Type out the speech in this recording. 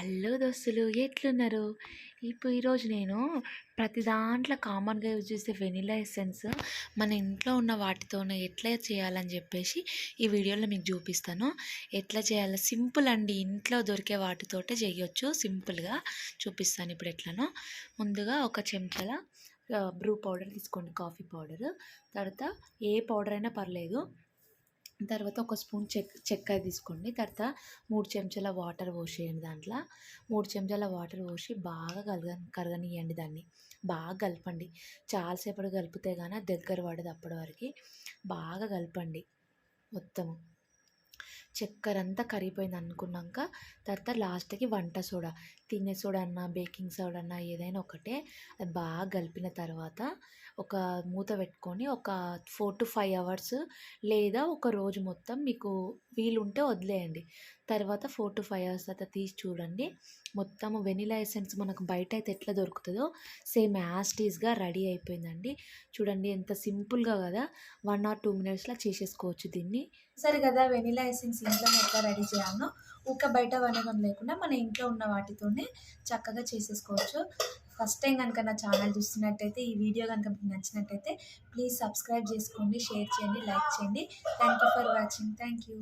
Hello దోస్తులు ఎట్లున్నారు? ఇప్పుడు ఈరోజు నేను ప్రతి దాంట్లో కామన్గా యూజ్ చేసే వెనిలా ఎసెన్స్ మన ఇంట్లో ఉన్న వాటితోనే ఎట్లా చేయాలని చెప్పేసి ఈ వీడియోలో మీకు చూపిస్తాను. ఎట్లా చేయాలో? సింపుల్ అండి. ఇంట్లో దొరికే వాటితోటే చేయొచ్చు. సింపుల్గా చూపిస్తాను ఇప్పుడు ఎట్లనో. ముందుగా ఒక చెంచాల బ్రూ పౌడర్ తీసుకోండి. కాఫీ పౌడర్ తర్వాత ఏ పౌడర్ అయినా పర్లేదు. తర్వాత ఒక స్పూన్ చెక్ చెక్క తీసుకోండి. తర్వాత మూడు చెంచాల వాటర్ పోసేయండి దాంట్లో. మూడు చెంచాల వాటర్ పోసి బాగా కలగ కరగనియండి దాన్ని. బాగా కలపండి. చాలాసేపటి కలిపితే కానీ దగ్గర పడదు అప్పటి వరకు. బాగా కలపండి మొత్తము. చక్కెర అంతా కరిగిపోయింది అనుకున్నాక తర్వాత లాస్ట్కి వంట సోడా తినే సోడా అన్న బేకింగ్ సోడా అన్న ఏదైనా ఒకటే అది బాగా కలిపిన తర్వాత ఒక మూత పెట్టుకొని ఒక ఫోర్ టు ఫైవ్ అవర్స్ లేదా ఒక రోజు మొత్తం మీకు వీలుంటే వదిలేయండి. తర్వాత ఫోర్ టు ఫైవ్ అవర్స్ తర్వాత తీసి చూడండి. మొత్తం వెనిలా ఎసెన్స్ మనకు బయట అయితే ఎట్లా దొరుకుతుందో సేమ్ యాస్టీస్గా రెడీ అయిపోయిందండి. చూడండి ఎంత సింపుల్గా కదా వన్ ఆర్ టూ మినిట్స్లో చేసేసుకోవచ్చు దీన్ని. సరే కదా వెనిలా ఎసెన్స్ ఇంట్లో ఎట్లా రెడీ చేయాలనో. ఊక బయట వనగం లేకుండా మన ఇంట్లో ఉన్న వాటితోనే చక్కగా చేసేసుకోవచ్చు. ఫస్ట్ టైం కనుక నా ఛానల్ చూస్తున్నట్టయితే ఈ వీడియో కనుక మీకు నచ్చినట్టయితే ప్లీజ్ సబ్స్క్రైబ్ చేసుకోండి షేర్ చేయండి లైక్ చేయండి. Thank you for watching thank you